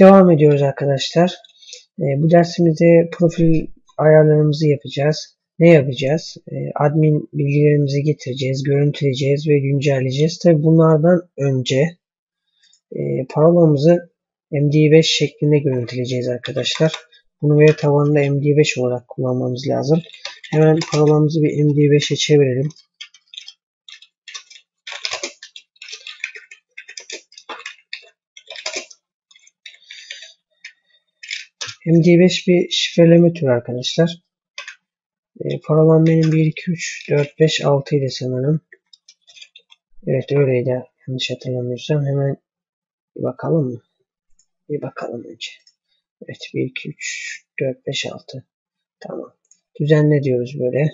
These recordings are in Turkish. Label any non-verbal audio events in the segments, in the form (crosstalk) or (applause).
Devam ediyoruz arkadaşlar. E, bu dersimizde profil ayarlarımızı yapacağız. Ne yapacağız? E, admin bilgilerimizi getireceğiz, görüntüleyeceğiz ve güncelleyeceğiz. Tabi bunlardan önce e, parolamızı MD5 şeklinde görüntüleyeceğiz arkadaşlar. Bunu veri tabanında MD5 olarak kullanmamız lazım. Hemen parolamızı bir MD5'e çevirelim. MD5 bir şifreleme türü arkadaşlar. E, parolam benim 1, 2, 3, 4, 5, 6 idi sanırım. Evet öyleydi. Yanlış hatırlamıyorsam hemen bir bakalım mı? Bir bakalım önce. Evet 1, 2, 3, 4, 5, 6. Tamam. Düzenle diyoruz böyle.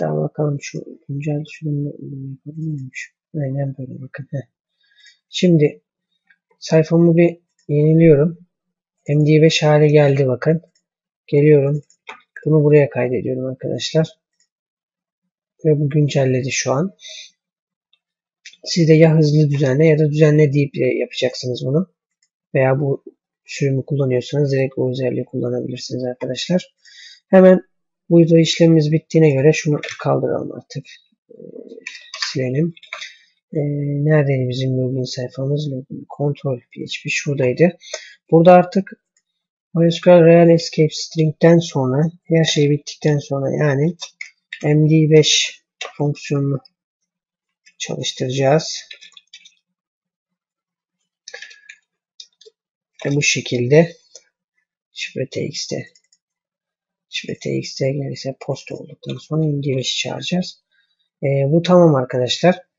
Daha bakalım şu güncel sürümünü yapabiliyor muymuş? Aynen böyle bakın. Heh. Şimdi sayfamı bir yeniliyorum. MD5 hale geldi bakın. Geliyorum. Bunu buraya kaydediyorum arkadaşlar. Ve bu güncelledi şu an. Siz de ya hızlı düzenle ya da düzenle deyip yapacaksınız bunu. Veya bu sürümü kullanıyorsanız direkt o özelliği kullanabilirsiniz arkadaşlar. Hemen bu işlemimiz bittiğine göre şunu kaldıralım artık. Ee, silelim. Ee, neredeydi bizim login sayfamız? Login control php şuradaydı. Burada artık MySQL Real Escape String'den sonra her şey bittikten sonra yani MD5 fonksiyonunu çalıştıracağız. Ve bu şekilde şifre txt'e şifre txt'e gelirse post olduktan sonra MD5'i çağıracağız. E, bu tamam arkadaşlar.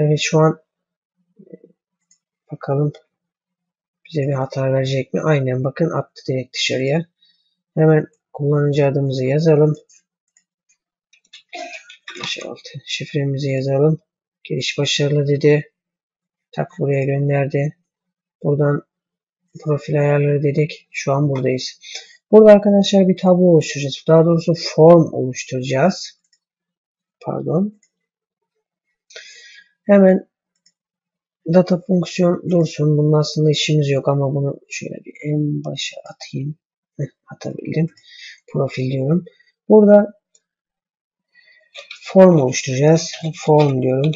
Tabii şu an bakalım bize bir hata verecek mi? Aynen bakın attı direkt dışarıya. Hemen kullanıcı adımızı yazalım. 56 şifremizi yazalım. Giriş başarılı dedi. Tak buraya gönderdi. Buradan profil ayarları dedik. Şu an buradayız. Burada arkadaşlar bir tablo oluşturacağız. Daha doğrusu form oluşturacağız. Pardon. Hemen data fonksiyon dursun. Bunun aslında işimiz yok ama bunu şöyle bir en başa atayım. Heh, atabildim. Profil diyorum. Burada form oluşturacağız. Form diyorum.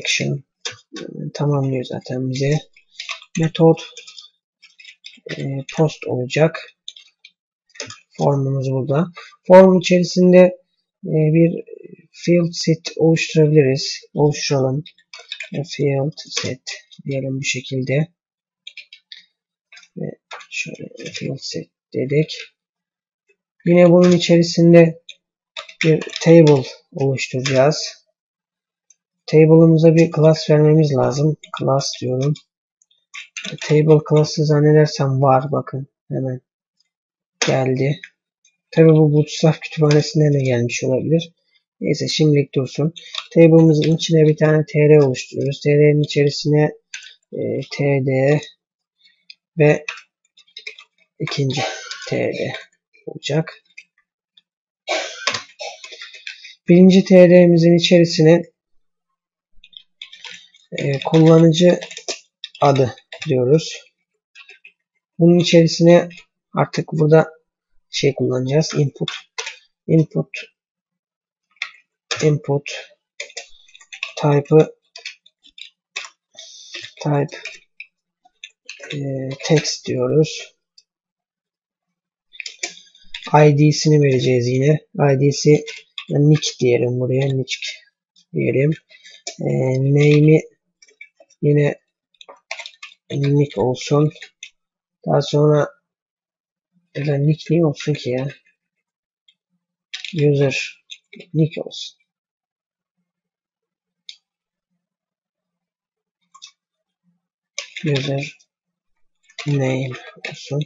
Action tamamlıyor zaten bize. Metot e, post olacak. Formumuz burada. Form içerisinde e, bir field set oluşturabiliriz. Oluşturalım field set diyelim bu şekilde ve şöyle field set dedik. Yine bunun içerisinde bir table oluşturacağız. Table'ımıza bir class vermemiz lazım. Class diyorum. Table class'ı zannedersem var. Bakın hemen geldi. Tabi bu Bootstrap kütüphanesinden de gelmiş olabilir. Neyse şimdilik dursun. Table'ımızın içine bir tane tr oluşturuyoruz. tr'nin içerisine e, td ve ikinci td olacak. Birinci tr'mizin içerisine e, kullanıcı adı diyoruz. Bunun içerisine artık burada şey kullanacağız. Input input input type'ı type e, text diyoruz. ID'sini vereceğiz yine. ID'si nick diyelim buraya. Nick diyelim. E, name'i yine nick olsun. Daha sonra ya nick ne olsun ki ya? User nick olsun. User name olsun.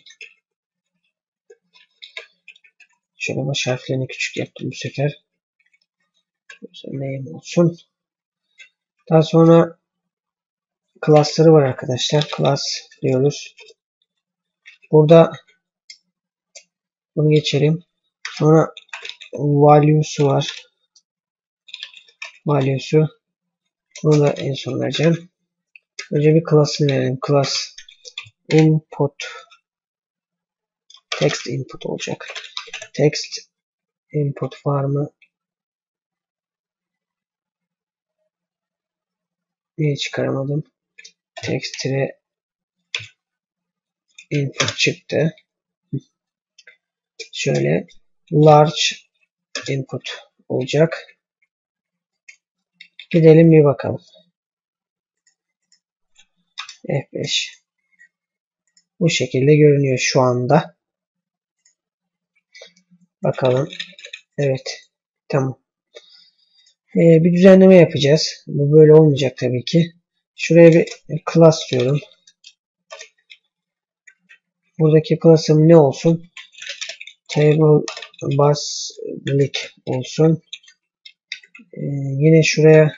Şöyle baş harflerini küçük yaptım bu sefer. User name olsun. Daha sonra class'ları var arkadaşlar. Class diyoruz. Burada bunu geçelim. Sonra value'su var. Value'su. Bunu da en son vereceğim. Önce bir class'ını verelim. Class input text input olacak. Text input var mı? Niye çıkaramadım? Text input çıktı. Şöyle large input olacak. Gidelim bir bakalım. F5 bu şekilde görünüyor şu anda. Bakalım. Evet. Tamam. Ee, bir düzenleme yapacağız. Bu böyle olmayacak tabii ki. Şuraya bir class diyorum. Buradaki class'ım ne olsun? Table bus link olsun. Ee, yine şuraya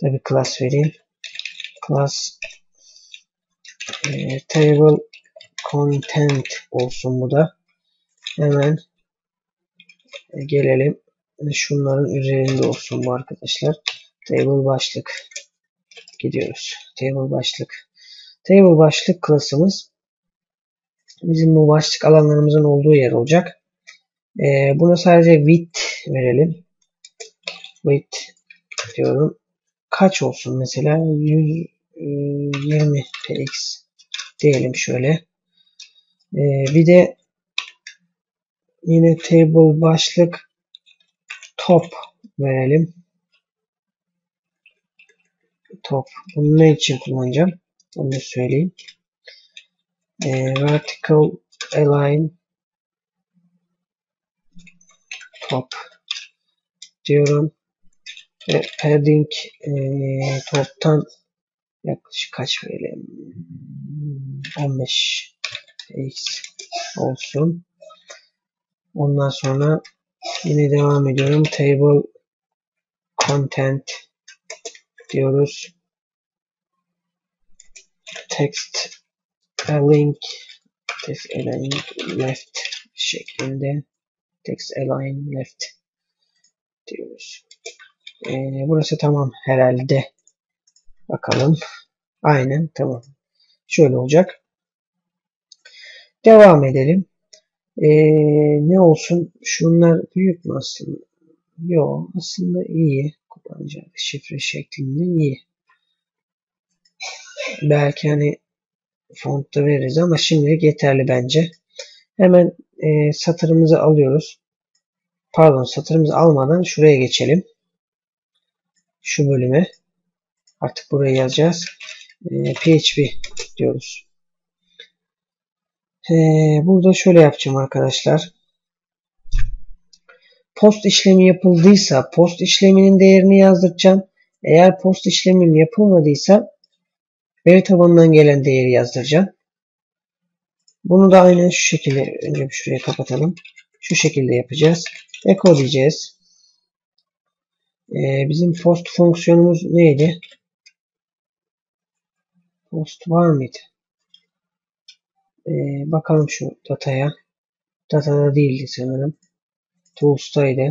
tabii class vereyim. Class e, table content olsun bu da. Hemen e, gelelim. Şunların üzerinde olsun bu arkadaşlar. Table başlık. Gidiyoruz. Table başlık. Table başlık klasımız bizim bu başlık alanlarımızın olduğu yer olacak. Ee, buna sadece width verelim. Width diyorum. Kaç olsun mesela? 120 px diyelim şöyle. Ee, bir de yine table başlık top verelim. Top. Bunu ne için kullanacağım? Onu söyleyeyim. E, vertical align top diyorum. Padding e, toptan yaklaşık kaç verelim? 15 x olsun. Ondan sonra yine devam ediyorum. Table content diyoruz. Text link text align left şeklinde text align left diyoruz. Ee, burası tamam herhalde. Bakalım. Aynen tamam. Şöyle olacak. Devam edelim. Ee, ne olsun? Şunlar büyük mü aslında? Yok aslında iyi. Kullanıcı şifre şeklinde iyi. (laughs) Belki hani fontta veririz ama şimdilik yeterli bence. Hemen e, satırımızı alıyoruz. Pardon satırımızı almadan şuraya geçelim. Şu bölüme. Artık buraya yazacağız. E, PHP diyoruz. E, burada şöyle yapacağım arkadaşlar. Post işlemi yapıldıysa post işleminin değerini yazdıracağım. Eğer post işlemim yapılmadıysa veri tabanından gelen değeri yazdıracağım. Bunu da aynen şu şekilde önce şuraya kapatalım. Şu şekilde yapacağız. Echo diyeceğiz. Ee, bizim post fonksiyonumuz neydi? Post var mıydı? Ee, bakalım şu dataya. Datada değildi sanırım. Tools'taydı.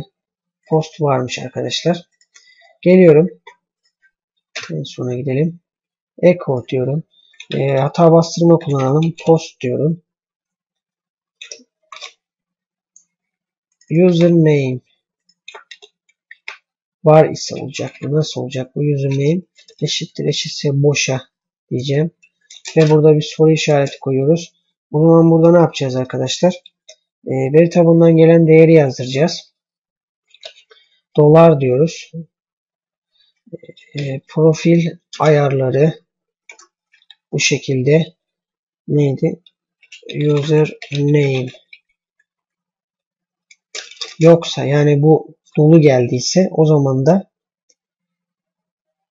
Post varmış arkadaşlar. Geliyorum. En sona gidelim. Echo diyorum. E, hata bastırma kullanalım. Post diyorum. Username var ise olacak. Nasıl olacak? Bu username eşittir eşitse boşa diyeceğim. Ve burada bir soru işareti koyuyoruz. O zaman burada ne yapacağız arkadaşlar? E, veri tabanından gelen değeri yazdıracağız. Dolar diyoruz. E, profil ayarları bu şekilde neydi? User name yoksa yani bu dolu geldiyse o zaman da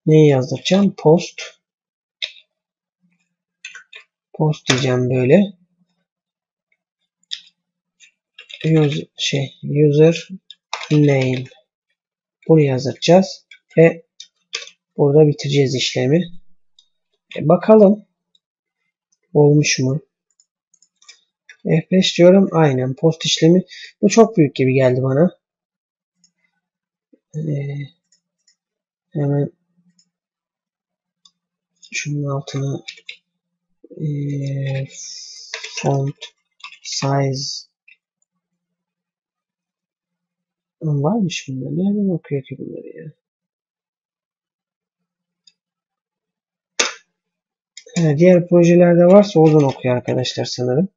neyi yazdıracağım? Post post diyeceğim böyle. User, şey user name bunu yazdıracağız ve burada bitireceğiz işlemi. E bakalım olmuş mu? F5 diyorum. Aynen post işlemi. Bu çok büyük gibi geldi bana. Ee, hemen şunun altına Ee, font size varmış bunda. Nereden okuyor ki bunları ya? Ha, diğer projelerde varsa oradan okuyor arkadaşlar sanırım.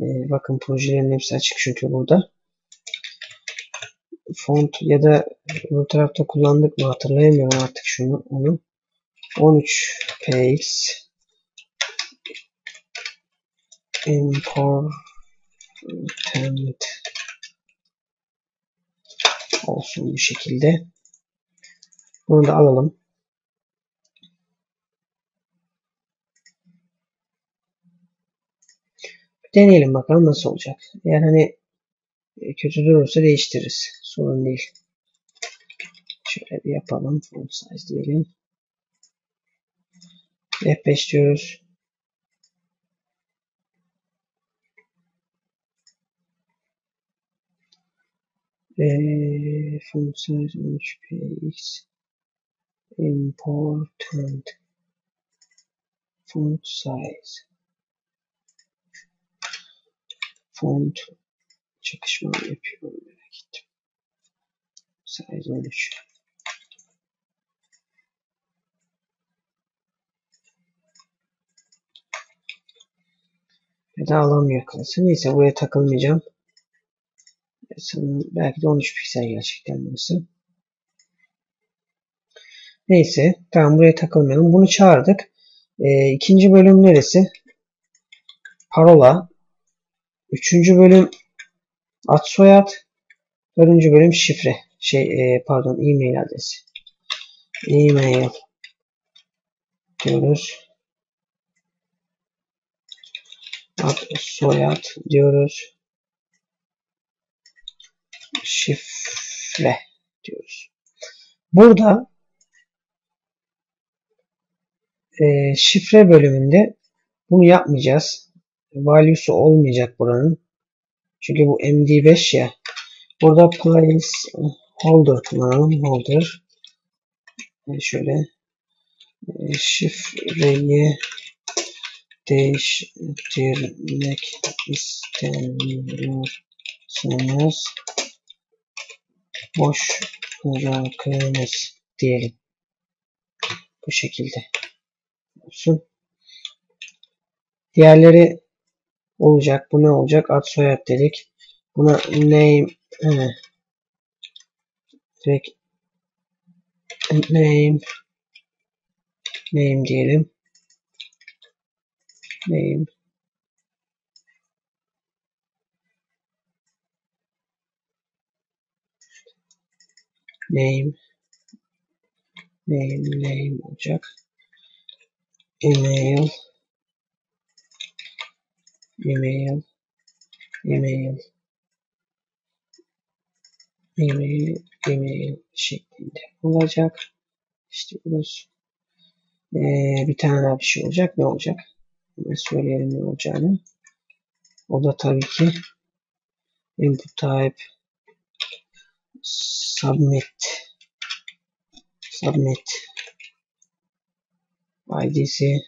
Ee, bakın projelerin hepsi açık çünkü burada. Font ya da bu tarafta kullandık mı hatırlayamıyorum artık şunu onu. 13 px important olsun bu şekilde. Bunu da alalım. Deneyelim bakalım nasıl olacak. Eğer hani kötü durursa değiştiririz. Sorun değil. Şöyle bir yapalım. Font size diyelim. F5 diyoruz. Size 13 px important font size font çakışma yapıyorum merak ettim. Size 13 ya da alamıyor kalsın. Neyse buraya takılmayacağım. Sanırım belki de 13 piksel gerçekten burası. Neyse tamam buraya takılmayalım. Bunu çağırdık. Ee, ikinci bölüm neresi? Parola. Üçüncü bölüm ad soyad. Dördüncü bölüm şifre. Şey e, pardon e-mail adresi. E-mail diyoruz. Ad soyad diyoruz. Şifre diyoruz. Burada e, şifre bölümünde bunu yapmayacağız. Value'su olmayacak buranın. Çünkü bu MD5 ya. Burada place holder kullanalım. Holder. E şöyle e, şifreyi değiştirmek istemiyorsanız boş bırakınız diyelim. Bu şekilde olsun. Diğerleri olacak. Bu ne olacak? Ad soyad dedik. Buna name he, direkt name name diyelim. Name name name name olacak. Email email email email email şeklinde olacak. Burası. Ee, bir tane daha bir şey olacak. Ne olacak? Hemen söyleyelim ne olacağını. O da tabii ki input type submit. Submit. İd'si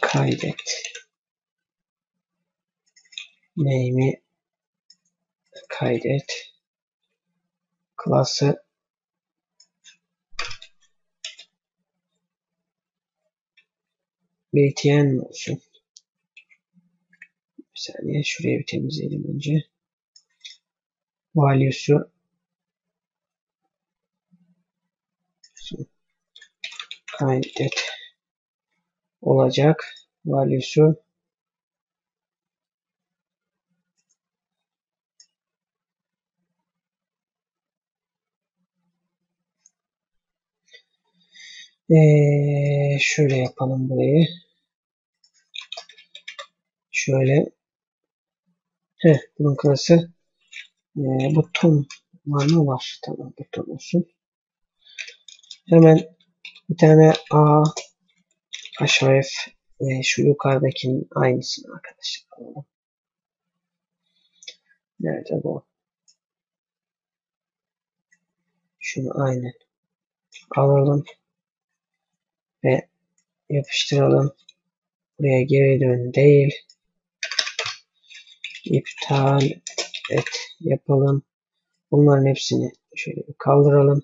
kaydet. Name'i kaydet. Class'ı btn olsun? Bir saniye şurayı bir temizleyelim önce value'su kaydet olacak value'su Ee, şöyle yapalım burayı. Şöyle. Heh, bunun klası e, buton var mı? Var. Tamam buton olsun. Hemen bir tane A aşağı F e, şu yukarıdakinin aynısını arkadaşlar alalım. Nerede bu? Şunu aynen alalım ve yapıştıralım. Buraya geri dön değil. İptal et yapalım. Bunların hepsini şöyle kaldıralım.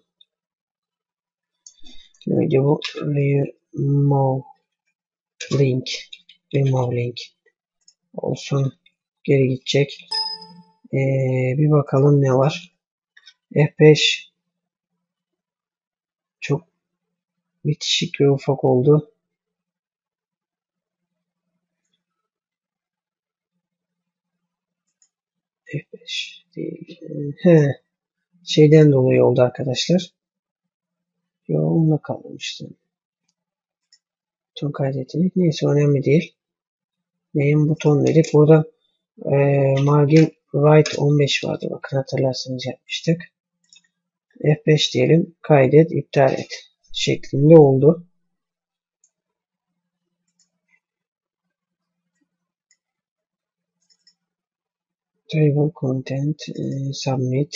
Neydi bu? Remove link. Remove link. Olsun. Geri gidecek. Ee, bir bakalım ne var. F5 çok bitişik ve ufak oldu. F5 değil. He. Şeyden dolayı oldu arkadaşlar. Yo onunla kalmıştı. Buton kaydettik. Neyse önemli değil. Name buton dedik. Burada e, margin right 15 vardı. Bakın hatırlarsanız yapmıştık. F5 diyelim. Kaydet, iptal et şeklinde oldu. Table content, e, submit,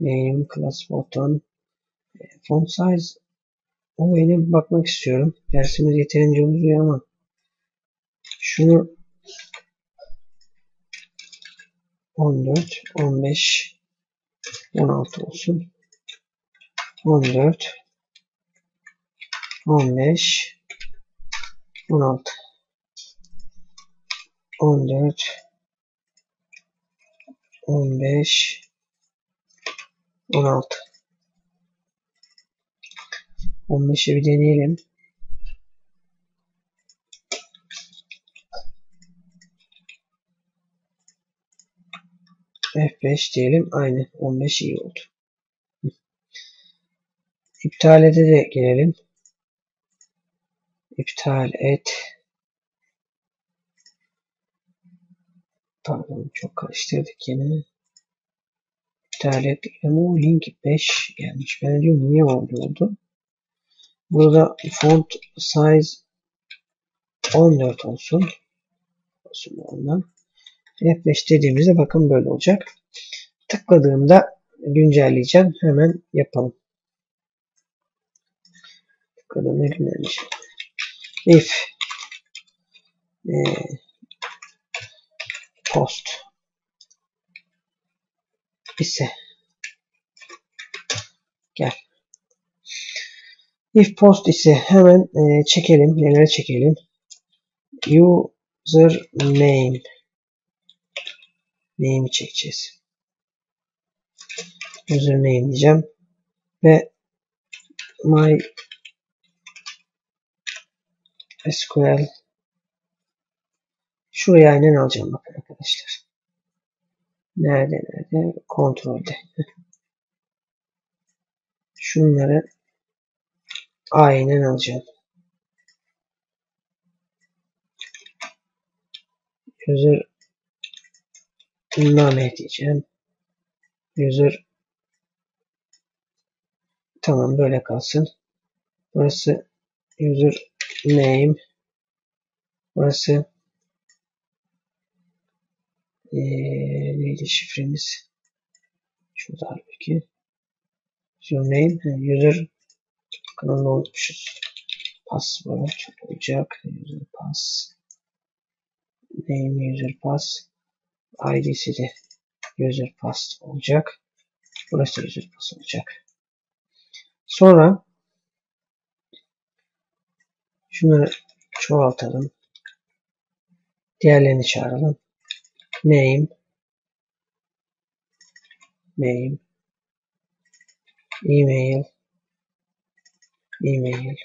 name, class button, e, font size o yine bakmak istiyorum. Dersimiz yeterince uzuyor ama şunu 14, 15, 16 olsun. 14, 15, 16, 14, 15, 16. 15'i bir deneyelim. F5 diyelim. Aynı. 15 iyi oldu. İptal ede de gelelim. İptal et. Pardon çok karıştırdık yine. Et. Remove link 5 gelmiş. Ben diyorum niye oldu oldu. Burada font size 14 olsun. Olsun ondan. F5 dediğimizde bakın böyle olacak. Tıkladığımda güncelleyeceğim. Hemen yapalım. Tıkladığımda güncelleyeceğim. If e, post ise gel. If post ise hemen e, çekelim. Nelere çekelim? User name name'i çekeceğiz. User name diyeceğim. Ve my SQL şuraya aynen alacağım bakın arkadaşlar. Nerede nerede? Kontrolde. (laughs) Şunları aynen alacağım. User name diyeceğim. User tamam böyle kalsın. Burası user name. Burası ee, neydi şifremiz? Şurada halbuki. Username, user kanalını unutmuşuz. Password olacak. User pass. Name user pass. ID'si de user pass olacak. Burası da user pass olacak. Sonra şunları çoğaltalım. Diğerlerini çağıralım. Name. Name. Email. Email.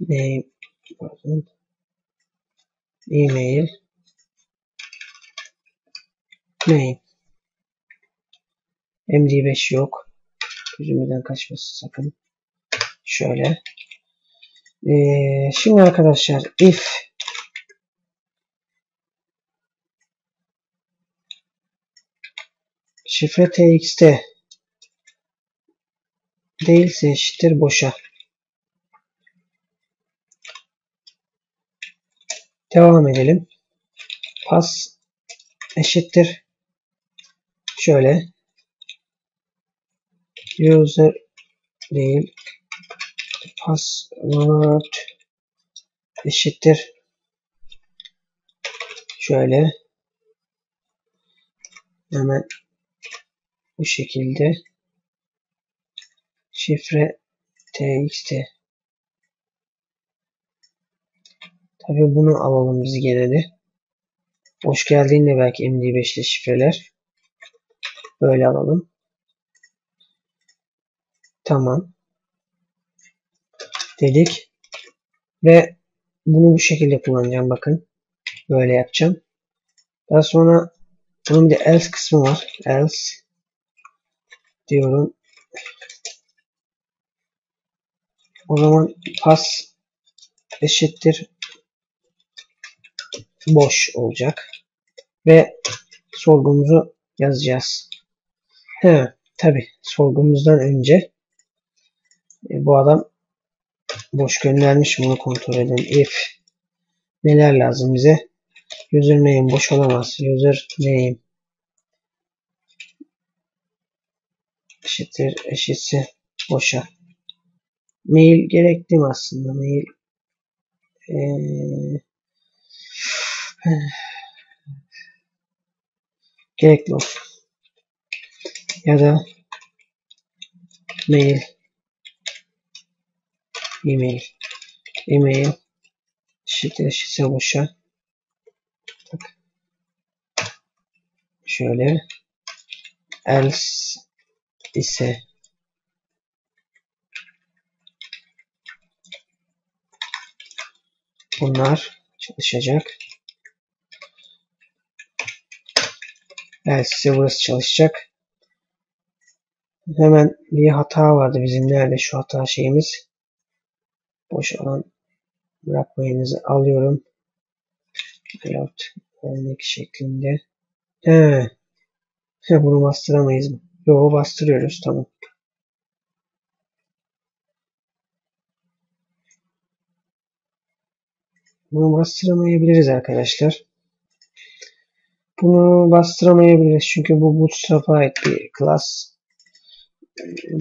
Name. Pardon email. Name. MD5 yok. Gözümden kaçmasın sakın. Şöyle. Ee, şimdi arkadaşlar if şifre txt değilse eşittir boşa. Devam edelim. Pas eşittir. Şöyle user değil password eşittir şöyle hemen bu şekilde şifre txt. Tabi bunu alalım biz gene de. Hoş geldiğinde belki md5 ile şifreler. Böyle alalım. Tamam. Dedik. Ve bunu bu şekilde kullanacağım bakın. Böyle yapacağım. Daha sonra bunun bir de else kısmı var. Else diyorum O zaman pas eşittir boş olacak. Ve sorgumuzu yazacağız. He, tabi sorgumuzdan önce e, bu adam boş göndermiş bunu kontrol edelim. If neler lazım bize? Username boş olamaz. Username eşittir eşitse boşa. Mail gerekli mi aslında? Mail ee, gerekli olsun. Ya da mail email email eşittir eşitse boşa şöyle else ise Bunlar çalışacak. Evet size burası çalışacak. Hemen bir hata vardı bizim. Nerede şu hata şeyimiz? Boş alan bırakmayınızı alıyorum. Layout örnek şeklinde. He. Bunu bastıramayız mı? Yo bastırıyoruz. Tamam. Bunu bastıramayabiliriz arkadaşlar. Bunu bastıramayabiliriz çünkü bu Bootstrap'a ait bir class.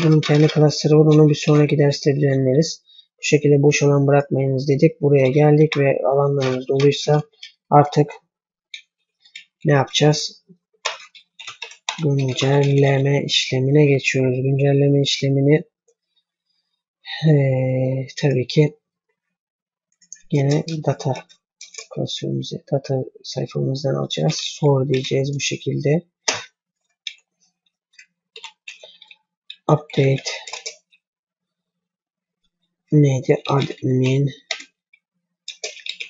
Bunun kendi klasları var. Onu bir sonraki derste düzenleriz. Bu şekilde boş alan bırakmayınız dedik. Buraya geldik ve alanlarımız doluysa artık ne yapacağız? Güncelleme işlemine geçiyoruz. Güncelleme işlemini ee, tabii ki Yine data klasörümüzü data sayfamızdan alacağız. Sor diyeceğiz bu şekilde. Update neydi? Admin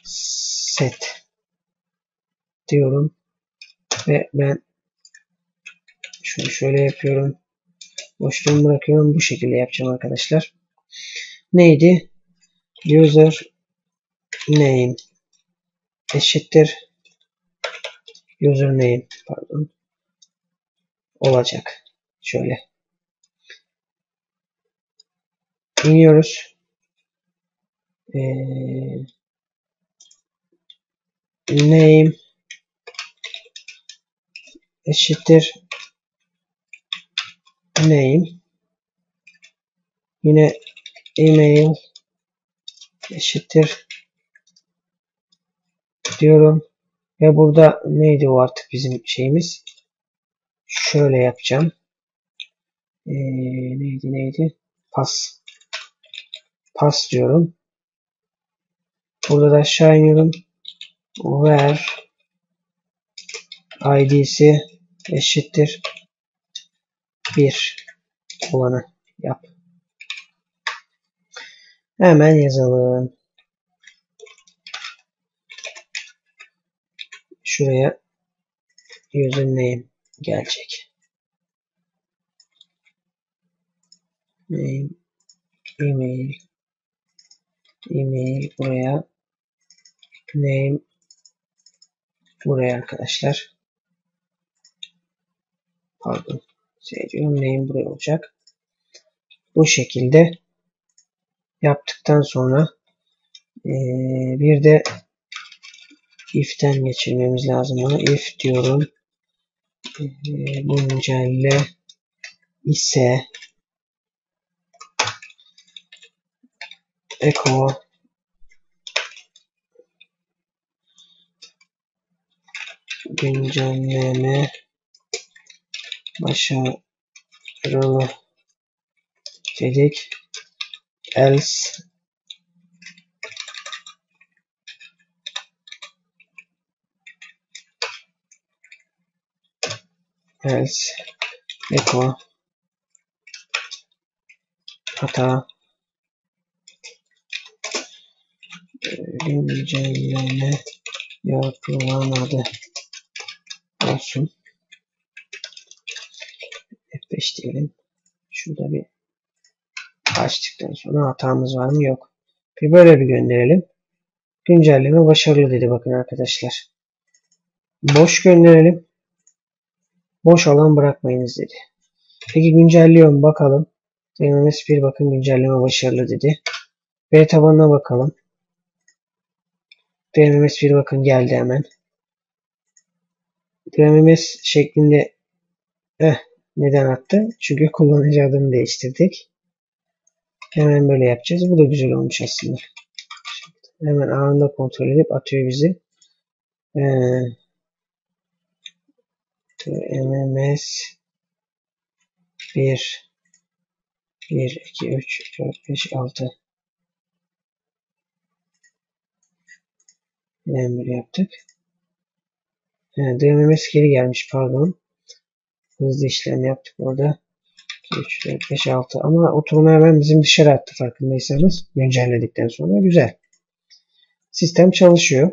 set diyorum. Ve ben şunu şöyle yapıyorum. Boşluğumu bırakıyorum. Bu şekilde yapacağım arkadaşlar. Neydi? User name eşittir username pardon olacak. Şöyle. iniyoruz. Ee, name eşittir name yine email eşittir diyorum. Ve burada neydi o artık bizim şeyimiz? Şöyle yapacağım. Ee, neydi neydi? Pas. Pas diyorum. Burada da aşağı iniyorum. Where id'si eşittir 1 olanı yap. Hemen yazalım. şuraya username gelecek. Name, email, email buraya, name buraya arkadaşlar. Pardon. Şey diyorum, name buraya olacak. Bu şekilde yaptıktan sonra ee, bir de if'ten geçirmemiz lazım bunu. If diyorum. E, güncelle ise Echo güncelleme başarılı dedik. Else. Else. Echo hata. Güncelleme yapılamadı. Olsun. F5 diyelim. Şurada bir açtıktan sonra hatamız var mı? Yok. Bir böyle bir gönderelim. Güncelleme başarılı dedi bakın arkadaşlar. Boş gönderelim. Boş alan bırakmayınız dedi. Peki güncelliyorum bakalım. DMS 1 bakın güncelleme başarılı dedi. B tabanına bakalım. DMS 1 bakın geldi hemen. DMS şeklinde eh, neden attı? Çünkü kullanıcı adını değiştirdik. Hemen böyle yapacağız. Bu da güzel olmuş aslında. Hemen anında kontrol edip atıyor bizi. Ee, MMS 1 1 2 3 4 5 6 Hemen böyle yaptık. Yani DMMS geri gelmiş pardon. Hızlı işlem yaptık orada. 2, 3, 4, 5, 6 ama oturma hemen bizim dışarı attı farkındaysanız. Güncelledikten sonra güzel. Sistem çalışıyor.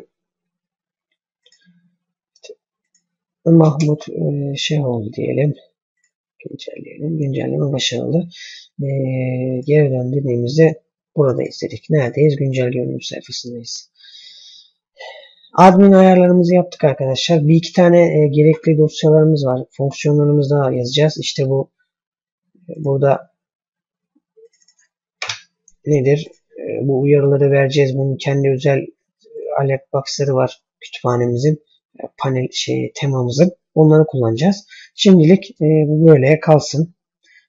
Mahmut e, şey oldu diyelim. Güncelleyelim. Güncelleme başarılı. E, geri dön dediğimizde burada izledik. Neredeyiz? Güncel görünüm sayfasındayız. Admin ayarlarımızı yaptık arkadaşlar. Bir iki tane e, gerekli dosyalarımız var. Fonksiyonlarımızı da yazacağız. İşte bu burada nedir? E, bu uyarıları vereceğiz. Bunun kendi özel alert box'ları var kütüphanemizin panel şey temamızın. Onları kullanacağız. Şimdilik e, bu böyle kalsın.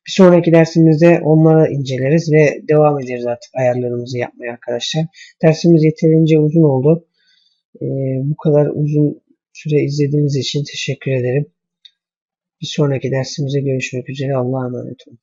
Bir sonraki dersimizde onları inceleriz ve devam ederiz artık ayarlarımızı yapmaya arkadaşlar. Dersimiz yeterince uzun oldu. E, bu kadar uzun süre izlediğiniz için teşekkür ederim. Bir sonraki dersimize görüşmek üzere. Allah'a emanet olun.